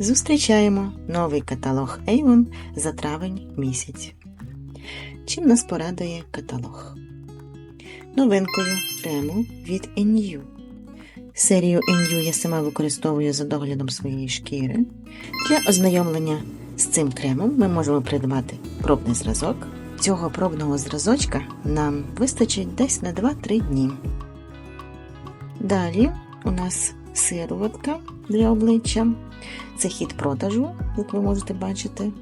Зустрічаємо новий каталог Avon за травень місяць. Чим нас порадує каталог? Новинкою крему від NU. Серію NU я сама використовую за доглядом своєї шкіри. Для ознайомлення з цим кремом ми можемо придбати пробний зразок. Цього пробного зразочка нам вистачить десь на 2-3 дні. Далі у нас сироватка для обличчя. Це хід продажу, як ви можете бачити.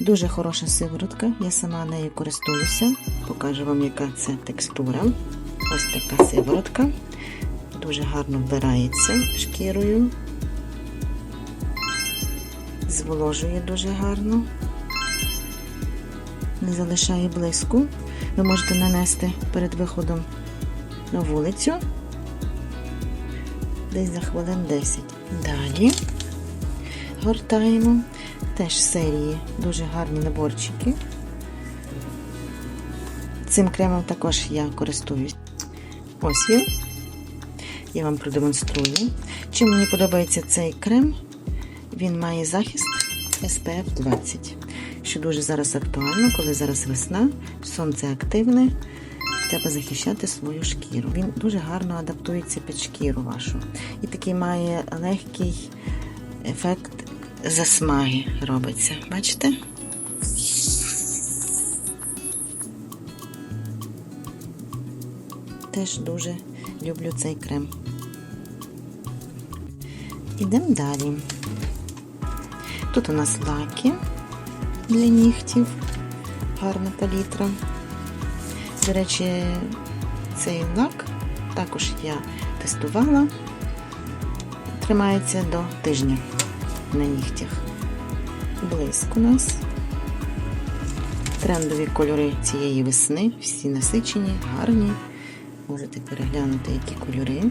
Дуже хороша сиворотка, я сама нею користуюся. Покажу вам, яка це текстура. Ось така сиворотка. Дуже гарно вбирається шкірою. Зволожує дуже гарно. Не залишає блиску. Ви можете нанести перед виходом на вулицю десь за хвилин 10. Далі гортаємо. Теж серії дуже гарні наборчики. Цим кремом також я користуюсь. Ось він. Я вам продемонструю. Чим мені подобається цей крем, він має захист SPF 20, що дуже зараз актуально, коли зараз весна, сонце активне, треба захищати свою шкіру. Він дуже гарно адаптується під шкіру вашу. І такий має легкий ефект засмаги робиться. Бачите? Теж дуже люблю цей крем. Ідемо далі. Тут у нас лаки для нігтів, гарна палітра. До речі, цей лак також я тестувала, тримається до тижня на нігтях. Блиск у нас. Трендові кольори цієї весни, всі насичені, гарні. Можете переглянути, які кольори.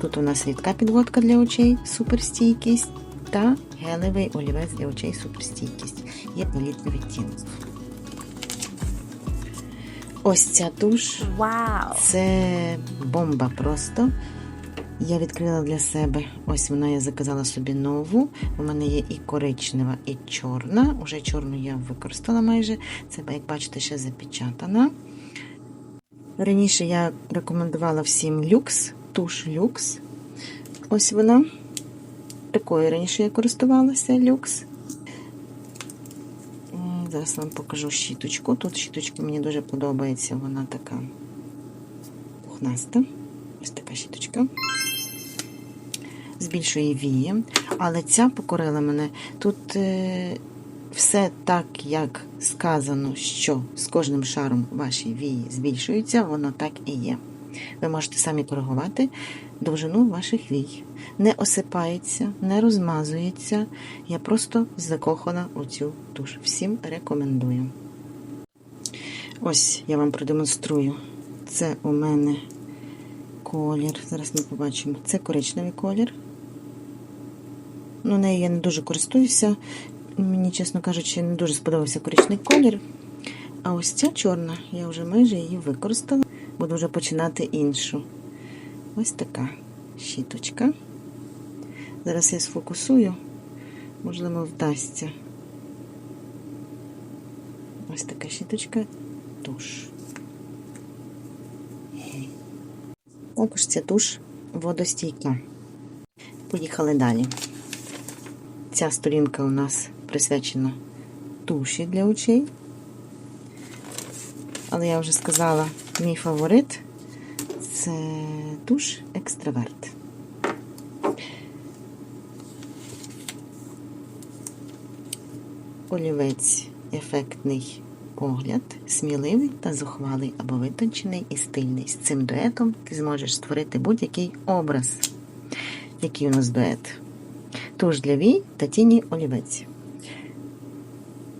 Тут у нас рідка підводка для очей, суперстійкість та гелевий олівець для очей суперстійкість. Є елітний відтінок. Ось ця туш. Вау! Це бомба просто. Я відкрила для себе, ось вона я заказала собі нову. У мене є і коричнева, і чорна. Уже чорну я використала майже. Це, як бачите, ще запечатана. Раніше я рекомендувала всім люкс, туш люкс. Ось вона. Такою раніше я користувалася люкс. Зараз вам покажу щіточку. Тут щіточка мені дуже подобається, вона така пухнаста. Ось така щіточка. Збільшує вії, але ця покорила мене. Тут е, все так, як сказано, що з кожним шаром ваші вії збільшуються, воно так і є. Ви можете самі коригувати довжину ваших вій. Не осипається, не розмазується. Я просто закохана у цю туш. Всім рекомендую. Ось я вам продемонструю. Це у мене колір. Зараз ми побачимо. Це коричневий колір. Ну, нею я не дуже користуюся. Мені, чесно кажучи, не дуже сподобався коричний колір. А ось ця чорна, я вже майже її використала. Буду вже починати іншу. Ось така щіточка. Зараз я сфокусую, можливо, вдасться. Ось така щіточка, туш. Також ця туш водостійка. Поїхали далі. Ця сторінка у нас присвячена туші для очей. Але я вже сказала, мій фаворит це туш екстраверт. Олівець ефектний погляд, сміливий та зухвалий або витончений і стильний. З цим дуетом ти зможеш створити будь-який образ. Який у нас дует? Туш для вій та тіні олівець.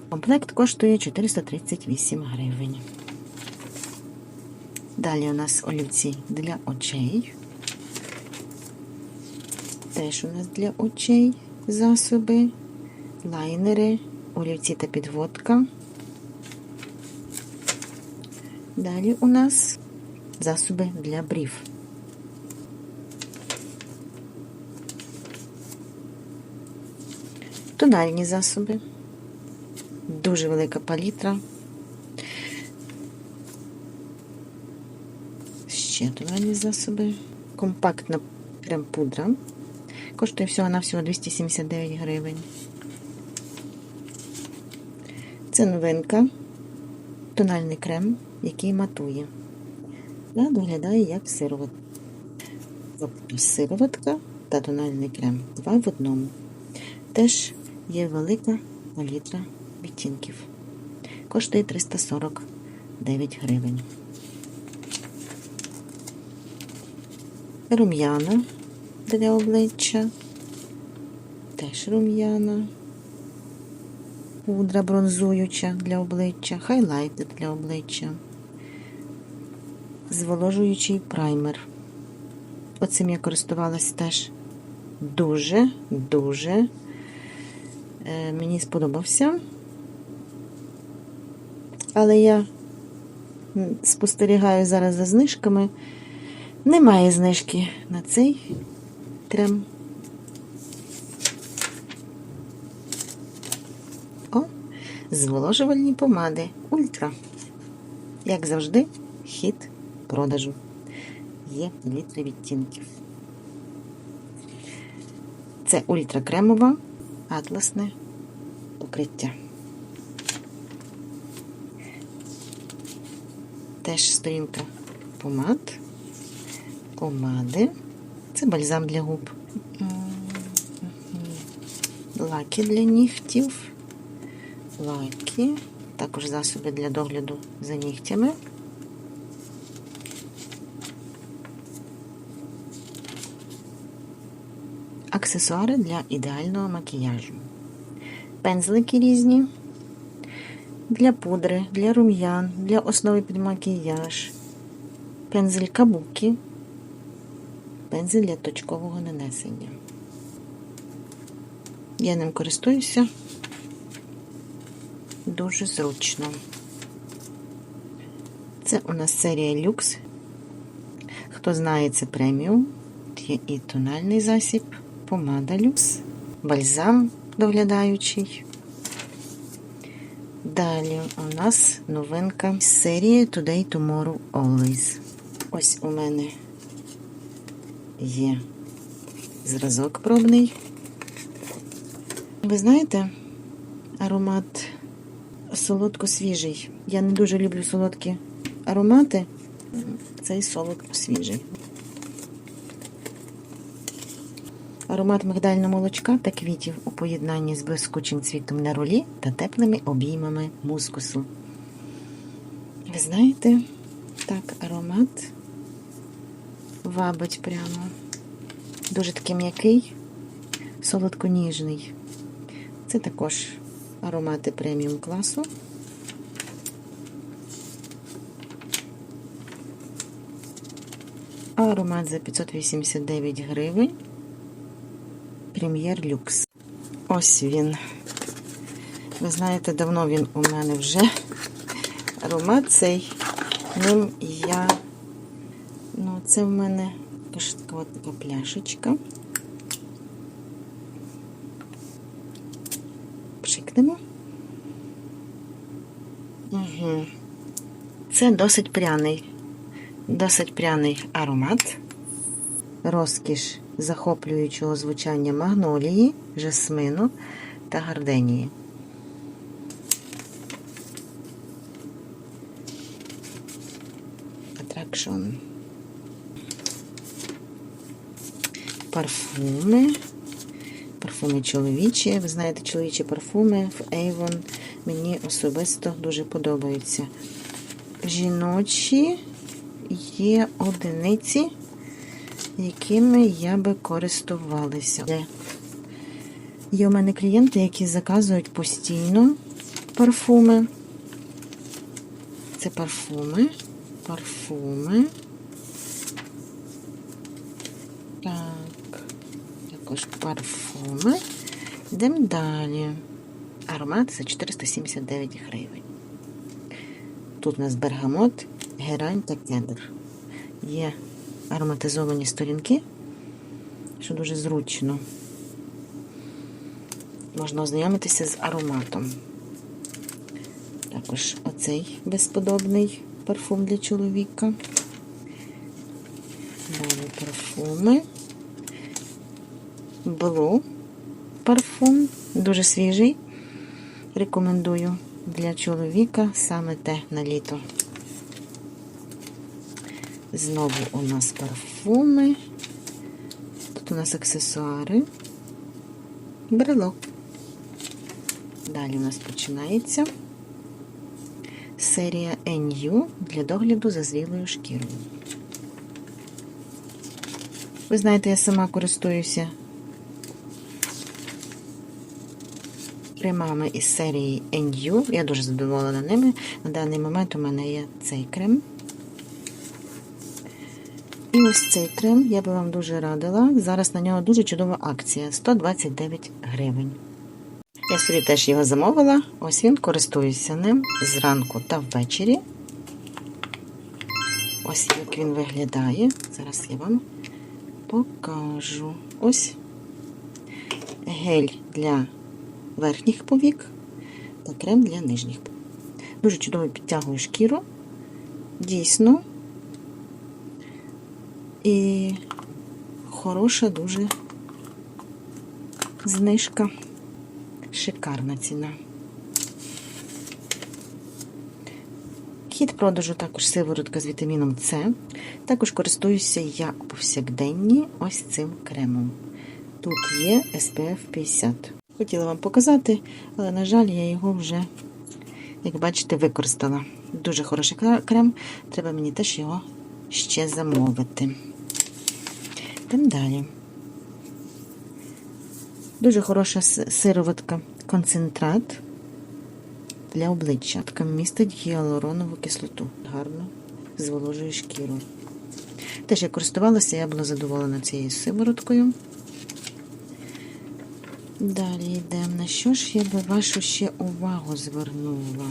Комплект коштує 438 гривень. Далі у нас олівці для очей. Теж у нас для очей засоби, лайнери, олівці та підводка. Далі у нас засоби для брів. Тональні засоби. Дуже велика палітра. Ще тональні засоби. Компактна крем-пудра. Коштує всього на всього 279 гривень. Це новинка. Тональний крем, який матує. Та виглядає як сироватка. Сироватка та тональний крем. Два в одному. Теж є велика палітра відтінків. Коштує 349 гривень. Рум'яна для обличчя. Теж рум'яна. Пудра бронзуюча для обличчя, хайлайтер для обличчя, зволожуючий праймер. Оцим я користувалась теж дуже-дуже мені сподобався. Але я спостерігаю зараз за знижками. Немає знижки на цей крем. О, зволожувальні помади Ультра. Як завжди, хід продажу. Є літри відтінків. Це ультракремова атласне покриття. Теж сторінка помад, помади. Це бальзам для губ. Лаки для нігтів. Лаки. Також засоби для догляду за нігтями. Аксесуари для ідеального макіяжу. Пензлики різні. Для пудри, для рум'ян, для основи під макіяж. Пензель кабуки. Пензель для точкового нанесення. Я ним користуюся дуже зручно. Це у нас серія люкс. Хто знає, це преміум. Є і тональний засіб, помада люкс, бальзам доглядаючий. Далі у нас новинка з серії Today Tomorrow Always. Ось у мене є зразок пробний. Ви знаєте, аромат солодко-свіжий. Я не дуже люблю солодкі аромати. Цей солодко-свіжий. Аромат мигдального молочка та квітів у поєднанні з блискучим цвітом на ролі та теплими обіймами мускусу. Ви знаєте, так, аромат вабить прямо. Дуже такий м'який, солодко-ніжний. Це також аромати преміум класу. Аромат за 589 гривень. Прем'єр люкс. Ось він. Ви знаєте, давно він у мене вже. Аромат цей. Ним я. Ну, це в мене така, така пляшечка. Пшикнемо. Угу. Це досить пряний, досить пряний аромат. Розкіш захоплюючого звучання магнолії, жасмину та гарденії. Атракшн. Парфуми. Парфуми чоловічі. Ви знаєте, чоловічі парфуми в Avon мені особисто дуже подобаються. Жіночі є одиниці, якими я би користувалася. Є у мене клієнти, які заказують постійно парфуми. Це парфуми. Парфуми. Так. Також парфуми. Йдемо далі. Аромат за 479 гривень. Тут у нас бергамот, герань та кедр. Є ароматизовані сторінки, що дуже зручно. можна ознайомитися з ароматом. Також оцей безподобний парфум для чоловіка. Далі парфуми. Blue парфум, дуже свіжий. Рекомендую для чоловіка саме те на літо. Знову у нас парфуми. Тут у нас аксесуари. Брелок. Далі у нас починається серія NU для догляду за зрілою шкірою. Ви знаєте, я сама користуюся кремами із серії NU. Я дуже задоволена ними. На даний момент у мене є цей крем. І ось цей крем я би вам дуже радила. Зараз на нього дуже чудова акція 129 гривень. Я собі теж його замовила. Ось він користуюся ним зранку та ввечері. Ось як він виглядає. Зараз я вам покажу. Ось гель для верхніх повік та крем для нижніх. Дуже чудово підтягує шкіру. Дійсно. І хороша дуже знижка. Шикарна ціна. Хід продажу також сиворотка з вітаміном С. Також користуюся я повсякденні ось цим кремом. Тут є SPF 50. Хотіла вам показати, але, на жаль, я його вже, як бачите, використала. Дуже хороший крем, треба мені теж його ще замовити. Йдемо далі. Дуже хороша сироватка концентрат для обличчя. Містить гіалуронову кислоту. Гарно зволожує шкіру. Теж я користувалася, я була задоволена цією сивороткою. Далі йдемо. На що ж я би вашу ще увагу звернула?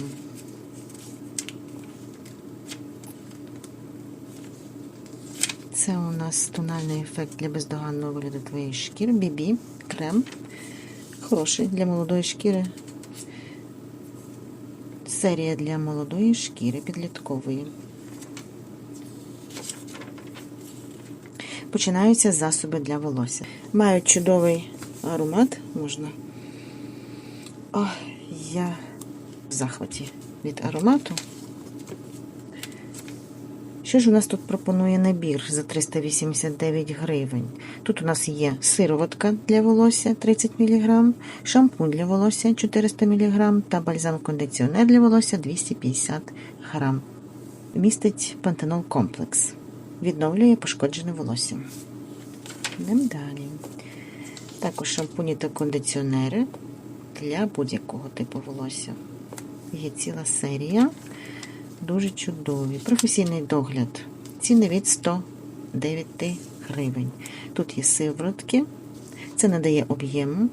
Це у нас тональний ефект для бездоганного вигляду твоєї шкіри. Бібі, крем. Хороший для молодої шкіри. Серія для молодої шкіри підліткової. Починаються засоби для волосся. Мають чудовий аромат, можна. О, я в захваті від аромату. Що ж у нас тут пропонує набір за 389 гривень? Тут у нас є сироватка для волосся 30 мг, шампунь для волосся 400 мг та бальзам-кондиціонер для волосся 250 г. Містить пантенол комплекс. Відновлює пошкоджене волосся. Йдемо далі. Також шампуні та кондиціонери для будь-якого типу волосся. Є ціла серія. Дуже чудові. Професійний догляд. Ціни від 109 гривень. Тут є сиворотки. Це надає об'єму.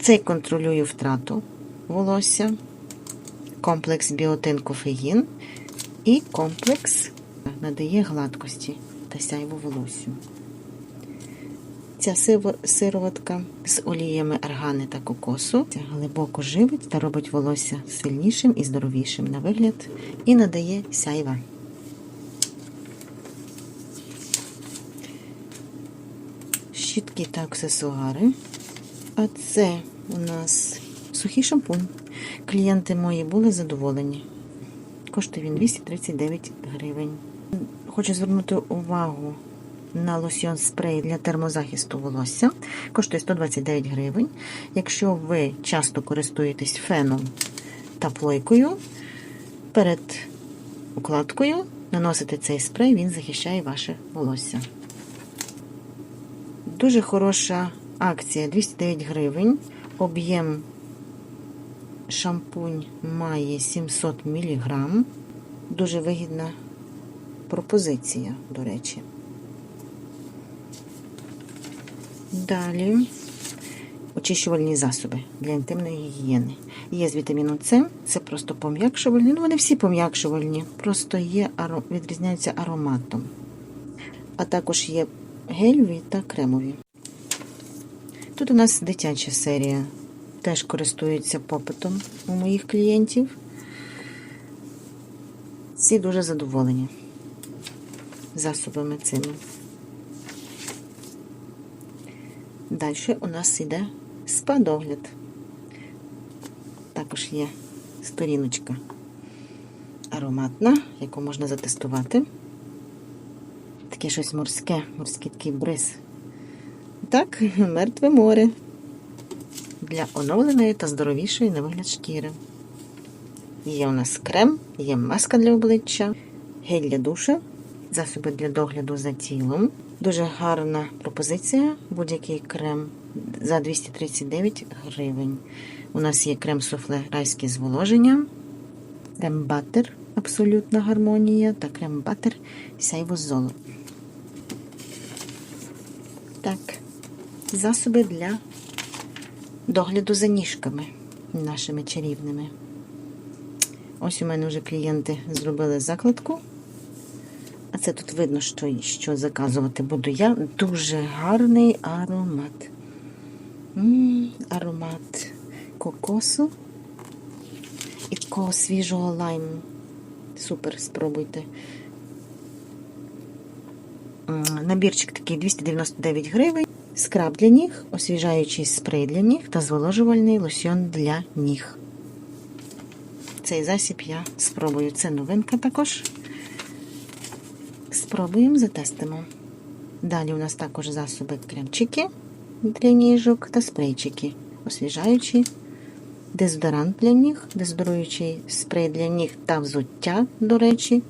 Цей контролює втрату волосся. Комплекс біотин кофеїн. І комплекс надає гладкості та сяйву волосю. Ця сироватка з оліями аргани та кокосу глибоко живить та робить волосся сильнішим і здоровішим на вигляд і надає сяйва. Щітки та аксесуари. А це у нас сухий шампунь. Клієнти мої були задоволені. Коштує він 239 гривень. Хочу звернути увагу на лосьйон спрей для термозахисту волосся. Коштує 129 гривень. Якщо ви часто користуєтесь феном та плойкою, перед укладкою наносите цей спрей, він захищає ваше волосся. Дуже хороша акція 209 гривень. Об'єм шампунь має 700 мг. Дуже вигідна пропозиція, до речі. Далі очищувальні засоби для інтимної гігієни. Є з вітаміном С, це просто пом'якшувальні. Ну, вони всі пом'якшувальні, просто є, відрізняються ароматом. А також є гельові та кремові. Тут у нас дитяча серія. Теж користується попитом у моїх клієнтів. Всі дуже задоволені засобами цими. Далі у нас йде спа-догляд. Також є сторіночка ароматна, яку можна затестувати. Таке щось морське, морський такий бриз. Так, мертве море. Для оновленої та здоровішої на вигляд шкіри. Є у нас крем, є маска для обличчя, гель для душа, засоби для догляду за тілом. Дуже гарна пропозиція. Будь-який крем за 239 гривень. У нас є крем суфле райське зволоження, крем батер абсолютна гармонія та крем батер сяйво золо. Так, засоби для догляду за ніжками нашими чарівними. Ось у мене вже клієнти зробили закладку. А це тут видно, що, що заказувати буду я. Дуже гарний аромат. М-м, аромат кокосу і такого свіжого лайму. Супер, спробуйте. Набірчик такий 299 гривень. Скраб для ніг, освіжаючий спрей для ніг та зволожувальний лосьон для ніг. Цей засіб я спробую. Це новинка також. Спробуємо, затестимо. Далі у нас також засоби кремчики для ніжок та спрейчики. Освіжаючі, дезодорант для ніг, дезодоруючий спрей для ніг та взуття, до речі.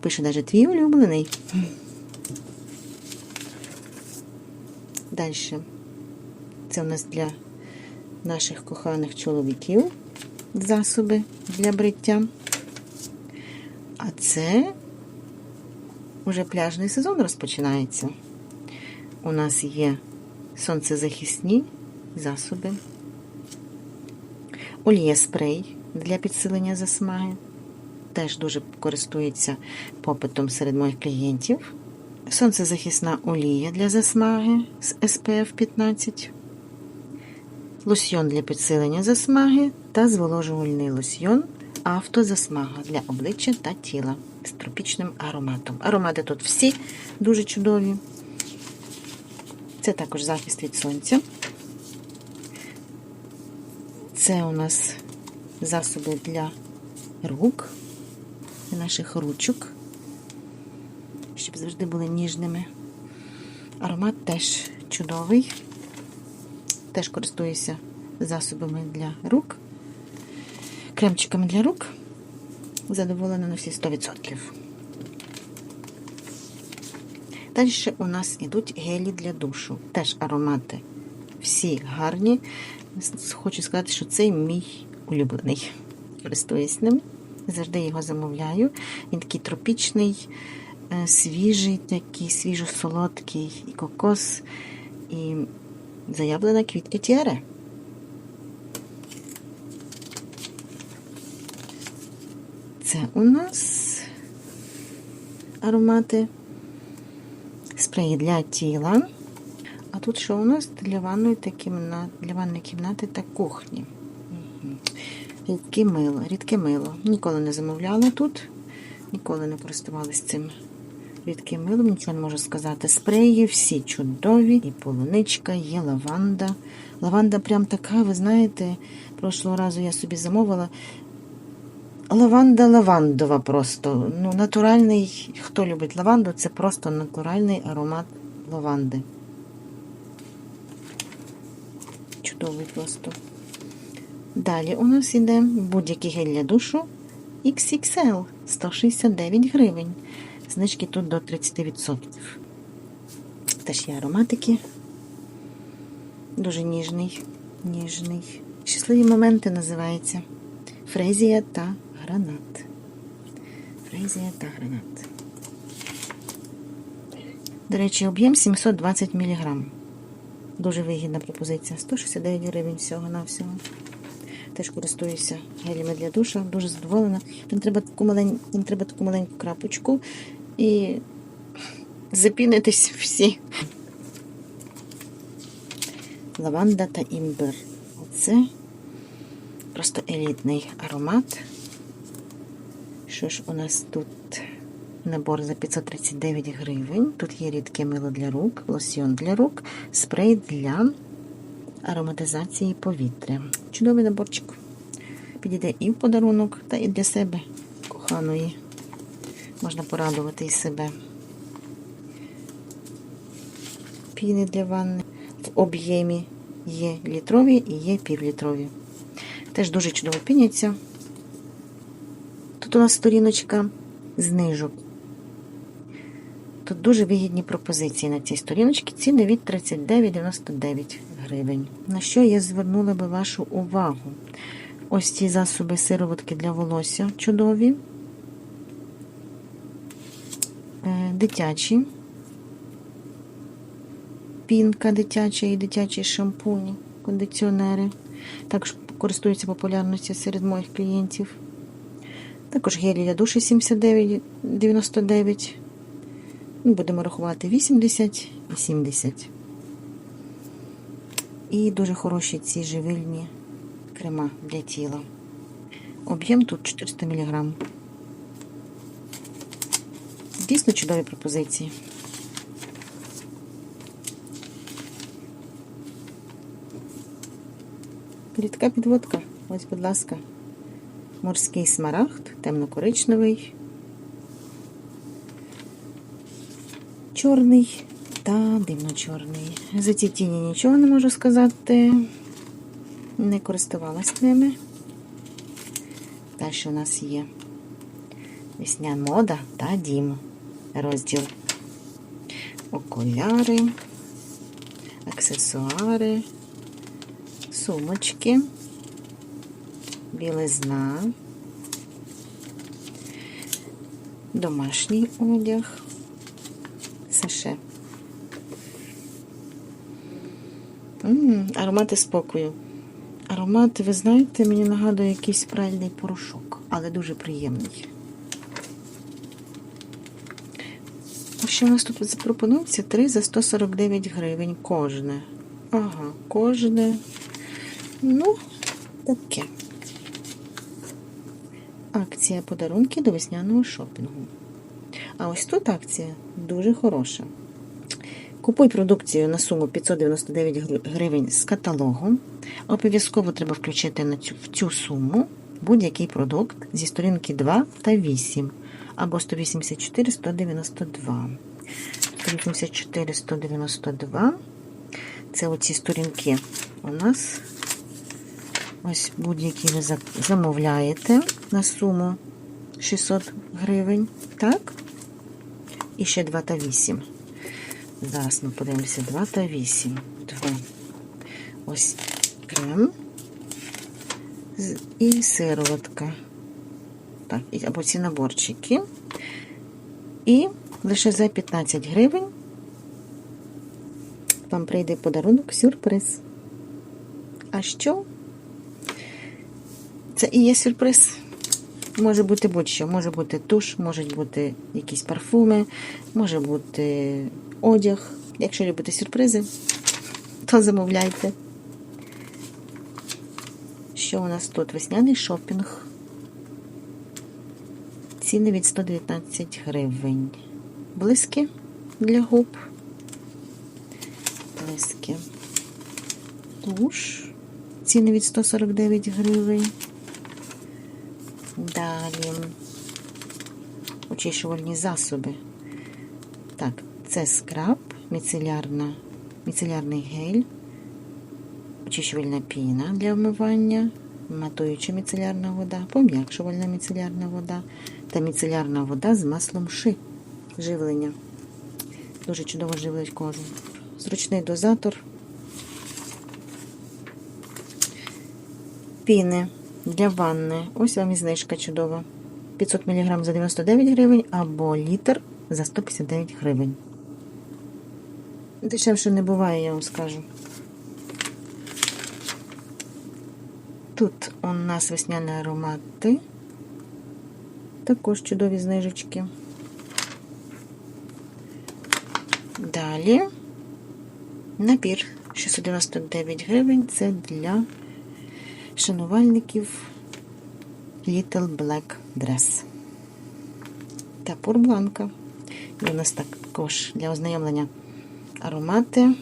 Пише навіть твій улюблений. Далі. Це у нас для наших коханих чоловіків засоби для бриття. А це уже пляжний сезон розпочинається. У нас є сонцезахисні засоби, олія спрей для підсилення засмаги. Теж дуже користується попитом серед моїх клієнтів. Сонцезахисна олія для засмаги з SPF 15, лосьйон для підсилення засмаги та зволожувальний лосьйон автозасмага для обличчя та тіла з тропічним ароматом. Аромати тут всі дуже чудові. Це також захист від сонця. Це у нас засоби для рук, для наших ручок, щоб завжди були ніжними. Аромат теж чудовий. Теж користуюся засобами для рук, кремчиками для рук. Задоволена на всі 100%. Далі у нас йдуть гелі для душу. Теж аромати всі гарні. Хочу сказати, що це мій улюблений. Користуюсь ним. Завжди його замовляю. Він такий тропічний, е, свіжий, такий свіжо-солодкий і кокос, і заявлена квітка тіаре. Це у нас аромати спреї для тіла. А тут що у нас для ванної та кімнати, для ванної кімнати та кухні. Рідке мило, рідке мило. Ніколи не замовляла тут, ніколи не користувалась цим рідким милом, нічого не можу сказати. Спреї всі чудові, і полуничка, є лаванда. Лаванда прям така, ви знаєте, прошлого разу я собі замовила. Лаванда лавандова просто. Ну, натуральний, хто любить лаванду, це просто натуральний аромат лаванди. Чудовий просто. Далі у нас іде будь-який гель для душу XXL 169 гривень. Знижки тут до 30%. Теж є ароматики. Дуже ніжний. Ніжний. Щасливі моменти називається. Фрезія та гранат. Фрезія та гранат. До речі, об'єм 720 мг. Дуже вигідна пропозиція. 169 гривень всього-навсього. Теж користуюся гелями для душа, дуже задоволена. Їм треба таку маленьку, їм треба таку маленьку крапочку і запінитись всі. лаванда та імбир. Оце просто елітний аромат. Що ж у нас тут? Набор за 539 гривень. Тут є рідке мило для рук, лосьйон для рук, спрей для ароматизації повітря. Чудовий наборчик. Підійде і в подарунок, та і для себе коханої. Можна порадувати і себе. Піни для ванни. В об'ємі є літрові і є півлітрові. Теж дуже чудово піняться. Тут у нас сторіночка знижок. Тут дуже вигідні пропозиції на цій сторіночці. Ціни від 39,99 гривень. На що я звернула би вашу увагу? Ось ці засоби сироватки для волосся чудові. Е, Дитячі. Пінка дитяча і дитячі шампуні, кондиціонери. Також користуються популярністю серед моїх клієнтів. Також гелі для душі 79,99. Будемо рахувати 80 і 70. І дуже хороші ці живильні крема для тіла. Об'єм тут 400 мг. Дійсно чудові пропозиції. Рідка підводка. Ось, будь ласка. Морський смарагд, темно-коричневий, чорний та дивно-чорний. За ці тіні нічого не можу сказати. Не користувалась ними. Далі у нас є весня мода та дім. Розділ окуляри, аксесуари, сумочки, білизна, домашній одяг, саше. М, аромати спокою. Аромат, ви знаєте, мені нагадує якийсь пральний порошок, але дуже приємний. Що у нас тут запропонується? 3 за 149 гривень кожне. Ага, кожне. Ну, таке. Акція подарунки до весняного шопінгу. А ось тут акція дуже хороша. Купуй продукцію на суму 599 гривень з каталогу. Обов'язково треба включити на цю, в цю суму будь-який продукт зі сторінки 2 та 8 або 184 192. 184 192. Це оці сторінки у нас. Ось будь-які ви замовляєте на суму 600 гривень. Так? І ще 2 та 8. Зараз ми подивимося 2 та 8. 2. Ось крем і сироватка. Так, або ці наборчики. І лише за 15 гривень вам прийде подарунок сюрприз. А що? Це і є сюрприз. Може бути будь-що. Може бути туш, можуть бути якісь парфуми, може бути одяг. Якщо любите сюрпризи, то замовляйте. Що у нас тут? Весняний шопінг. Ціни від 119 гривень. Блиски для губ. Блиски. Туш. Ціни від 149 гривень. Далі. Очищувальні засоби. Так, це скраб, міцелярна, міцелярний гель, очищувальна піна для вмивання, матуюча міцелярна вода, пом'якшувальна міцелярна вода та міцелярна вода з маслом ши. Живлення. Дуже чудово живлять кожу. Зручний дозатор. Піни для ванни. Ось вам і знижка чудова. 500 мг за 99 гривень або літр за 159 гривень. Дешевше не буває, я вам скажу. Тут у нас весняні аромати. Також чудові знижечки. Далі набір 699 гривень це для шанувальників Little Black Dress. Та пурбланка. І у нас також для ознайомлення аромати.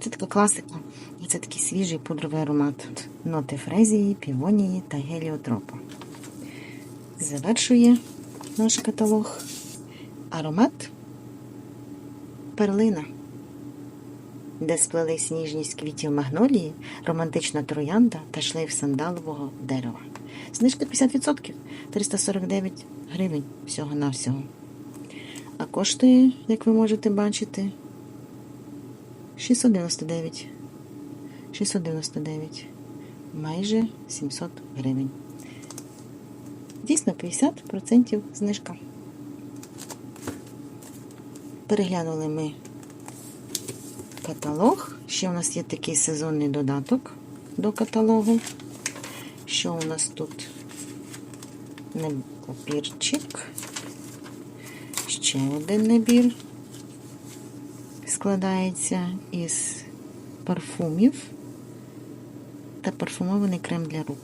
Це така класика. І це такий свіжий пудровий аромат. Ноти фрезії, півонії та геліотропу. Завершує наш каталог аромат перлина, де сплелись ніжність квітів магнолії, романтична троянда та шлейф сандалового дерева. Знижка 50%, 349 гривень всього-навсього. А коштує, як ви можете бачити, 699. 699. Майже 700 гривень. Дійсно 50% знижка. Переглянули ми каталог. Ще у нас є такий сезонний додаток до каталогу. Що у нас тут? Набірчик. Ще один набір. Складається із парфумів та парфумований крем для рук.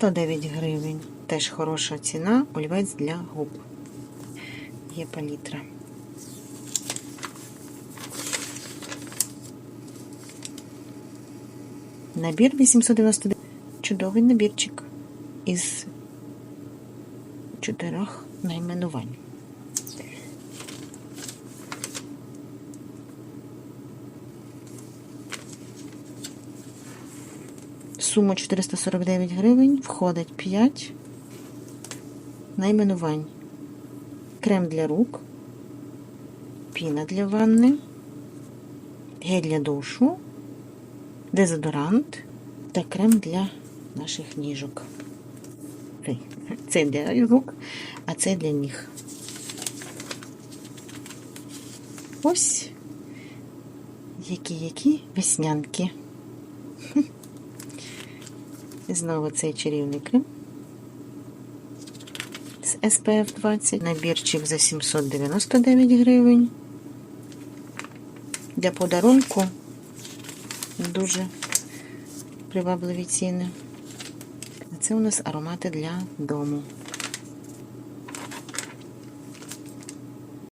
Сто дев'ять гривень. Теж хороша ціна, олівець для губ. Є палітра. Набір 899. Чудовий набірчик із чотирьох найменувань. В Суму 449 гривень входить 5 найменувань. Крем для рук, піна для ванни, гель для душу, дезодорант та крем для наших ніжок. Це для рук, а це для ніг. Ось які-які веснянки. Хм. Знову цей чарівний крем з SPF 20. Набірчик за 799 гривень. Для подарунку дуже привабливі ціни. А це у нас аромати для дому.